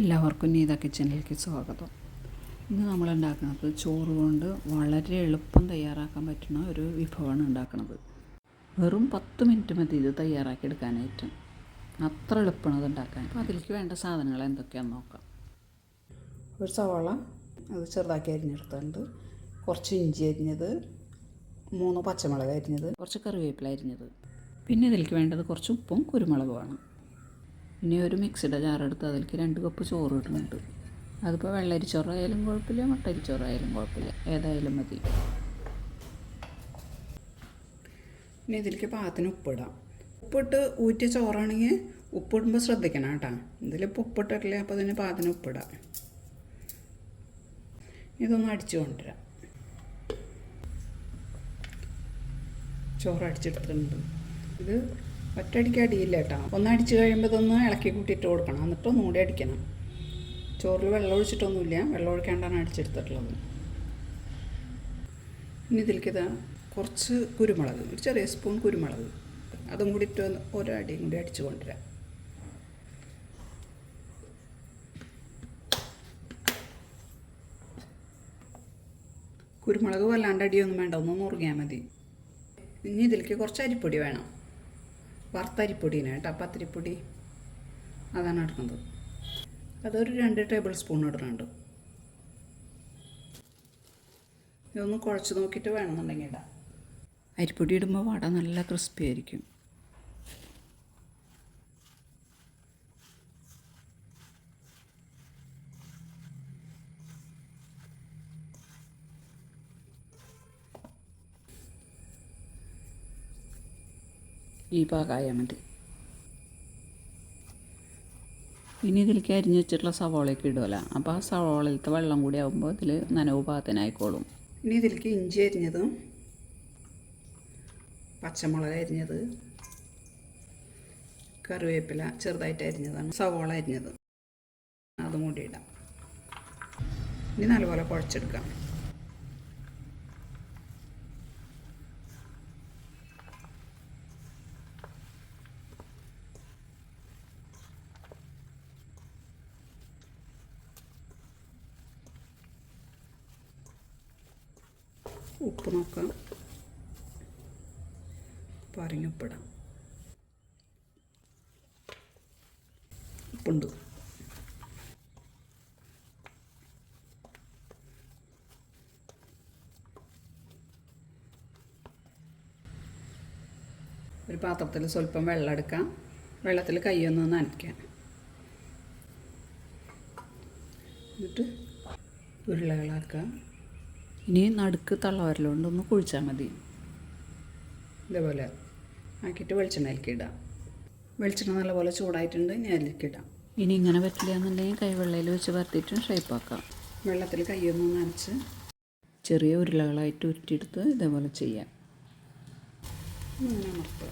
എല്ലാവർക്കും നീത കിച്ചണിലേക്ക് സ്വാഗതം. ഇന്ന് നമ്മൾ ഉണ്ടാക്കുന്നത് ചോറ് കൊണ്ട് വളരെ എളുപ്പം തയ്യാറാക്കാൻ പറ്റുന്ന ഒരു വിഭവമാണ് ഉണ്ടാക്കുന്നത്. വെറും പത്ത് മിനിറ്റ് മതി ഇത് തയ്യാറാക്കി എടുക്കാനായിട്ട്. അത്ര എളുപ്പമാണ് ഇത് ഉണ്ടാക്കാൻ. അപ്പോൾ അതിലേക്ക് വേണ്ട സാധനങ്ങൾ എന്തൊക്കെയാണെന്ന് നോക്കാം. ഒരു സവാള അത് ചെറുതാക്കി അരിഞ്ഞെടുത്തുണ്ട് കുറച്ച് ഇഞ്ചി അരിഞ്ഞത് മൂന്ന് പച്ചമുളക് അരിഞ്ഞത് കുറച്ച് കറിവേപ്പില അരിഞ്ഞത്. പിന്നെ ഇതിലേക്ക് വേണ്ടത് കുറച്ച് ഉപ്പും കുരുമുളകുമാണ് ഇനി ഒരു മിക്സിയുടെ ജാറെടുത്ത് അതിലേക്ക് രണ്ട് കപ്പ് ചോറ് ഇടുന്നുണ്ട്. അതിപ്പോൾ വെള്ളരിച്ചോറായാലും കുഴപ്പമില്ല മുട്ടരിച്ചോറായാലും കുഴപ്പമില്ല. ഏതായാലും മതി. ഇനി ഇതിലേക്ക് പാകത്തിന് ഉപ്പിടാം. ഉപ്പിട്ട് ഊറ്റിയ ചോറാണെങ്കിൽ ഉപ്പിടുമ്പോൾ ശ്രദ്ധിക്കണം കേട്ടോ. ഇതിലിപ്പോൾ ഉപ്പിട്ടിട്ടില്ല അപ്പോൾ അതിന് പാകത്തിന് ഉപ്പിടാം. ഇതൊന്ന് അടിച്ചു കൊണ്ടുവരാം. ചോറ് അടിച്ചെടുത്തിട്ടുണ്ട്. ഇത് ഒറ്റയടിക്ക് അടിയില്ല കേട്ടോ. ഒന്ന് അടിച്ച് കഴിയുമ്പോൾ ഇതൊന്ന് ഇളക്കി കൂട്ടിയിട്ട് കൊടുക്കണം. എന്നിട്ട് ഒന്നുകൂടി അടിക്കണം. ചോറിൽ വെള്ളം ഒഴിച്ചിട്ടൊന്നുമില്ല. വെള്ളം ഒഴിക്കാണ്ടാണ് അടിച്ചെടുത്തിട്ടുള്ളത്. ഇനി ഇതിലേക്ക് ഇതാ കുറച്ച് കുരുമുളക് ഒരു ചെറിയ സ്പൂൺ കുരുമുളക്. അതും കൂടി ഇട്ട് ഒരടിയും കൂടി അടിച്ചു കൊണ്ടുവരാം. കുരുമുളക് വല്ലാണ്ട് അടിയൊന്നും വേണ്ട. ഒന്ന് മുറുകിയാൽ മതി. ഇനി ഇതിലേക്ക് കുറച്ച് അരിപ്പൊടി വേണം. വറുത്തരിപ്പൊടിയാണ് കേട്ടോ പത്തിരിപ്പൊടി. അതാണ് ഇടുന്നത്. അതൊരു രണ്ട് ടേബിൾ സ്പൂൺ ഇടുന്നുണ്ട്. ഇതൊന്ന് കുഴച്ച് നോക്കിയിട്ട് വേണമെന്നുണ്ടെങ്കിൽ ഇടാം. അരിപ്പൊടി ഇടുമ്പോൾ വട നല്ല ക്രിസ്പി ആയിരിക്കും. ഈ പാകമായാൽ മതി ഇനി ഇതിലേക്ക് അരിഞ്ഞ് വെച്ചിട്ടുള്ള സവോളയൊക്കെ ഇടുമല്ലോ അപ്പോൾ ആ സവോളയിലത്തെ വെള്ളം കൂടി ആകുമ്പോൾ ഇതിൽ നനവ് പാകത്തിനായിക്കോളും. ഇനി ഇതിലേക്ക് ഇഞ്ചി അരിഞ്ഞതും പച്ചമുളക് അരിഞ്ഞത് കറിവേപ്പില ചെറുതായിട്ട് അരിഞ്ഞതാണ് സവോള അരിഞ്ഞത്. അതും കൂടി ഇടാം. ഇനി നല്ലപോലെ കുഴച്ചെടുക്കാം. ഉപ്പ് നോക്കാം പറഞ്ഞുപ്പിടാം ഉപ്പുണ്ട്. ഒരു പാത്രത്തിൽ സ്വല്പം വെള്ളം എടുക്കാം. വെള്ളത്തിൽ കൈയൊന്ന് നനയ്ക്കാം. എന്നിട്ട് ഉരുളകളാക്കാം. ഇനി നടുക്ക് തള്ളവരലുകൊണ്ട് ഒന്ന് കുഴിച്ചാൽ മതി. ഇതേപോലെ ആക്കിയിട്ട് വെളിച്ചെണ്ണയിലേക്ക് ഇടാം വെളിച്ചെണ്ണ നല്ലപോലെ ചൂടായിട്ടുണ്ട് ഇനി അതിലേക്ക് ഇടാം ഇനി ഇങ്ങനെ പറ്റില്ല എന്നുണ്ടെങ്കിൽ കൈവെള്ളയിൽ വെച്ച് വറുത്തിട്ട് ഷേപ്പാക്കാം വെള്ളത്തിൽ കൈയൊന്ന് നനച്ച് ചെറിയ ഉരുളകളായിട്ട് ഉരുട്ടിയെടുത്ത് ഇതേപോലെ ചെയ്യാം. ഇങ്ങനെ അമർത്തുക.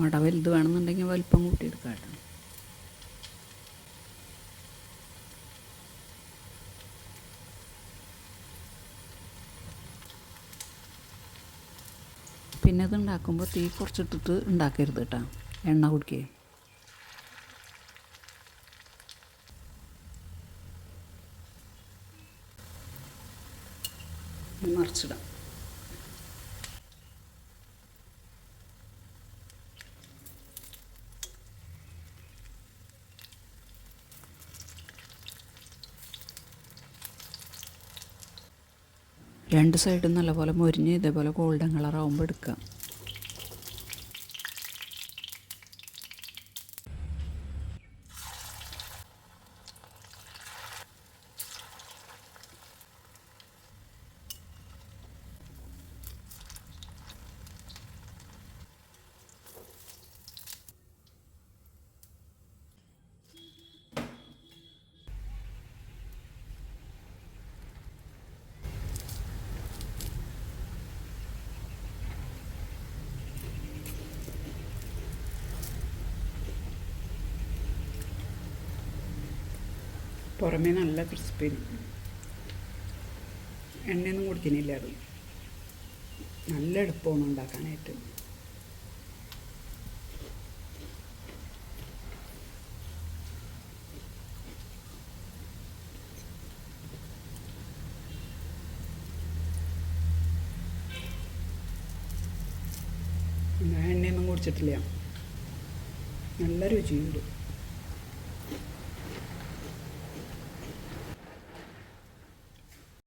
വട വലുത് വേണമെന്നുണ്ടെങ്കിൽ വലിപ്പം കൂട്ടിയെടുക്കാം കേട്ടോ. പിന്നെ ഇത് ഉണ്ടാക്കുമ്പോൾ തീ കുറച്ചിട്ടിട്ട് ഉണ്ടാക്കരുത് കേട്ടോ. എണ്ണ കുടിക്കേ. മറിച്ചിടാം. രണ്ട് സൈഡും നല്ലപോലെ മൊരിഞ്ഞ് ഇതേപോലെ ഗോൾഡൻ കളർ ആകുമ്പോൾ എടുക്കുക. പുറമേ നല്ല ക്രിസ്പി എണ്ണയൊന്നും കുടിക്കുന്നില്ല അത് നല്ല എളുപ്പമാണ് ഉണ്ടാക്കാനായിട്ട്. എണ്ണയൊന്നും കുടിച്ചിട്ടില്ല. നല്ല രുചിയുണ്ട്.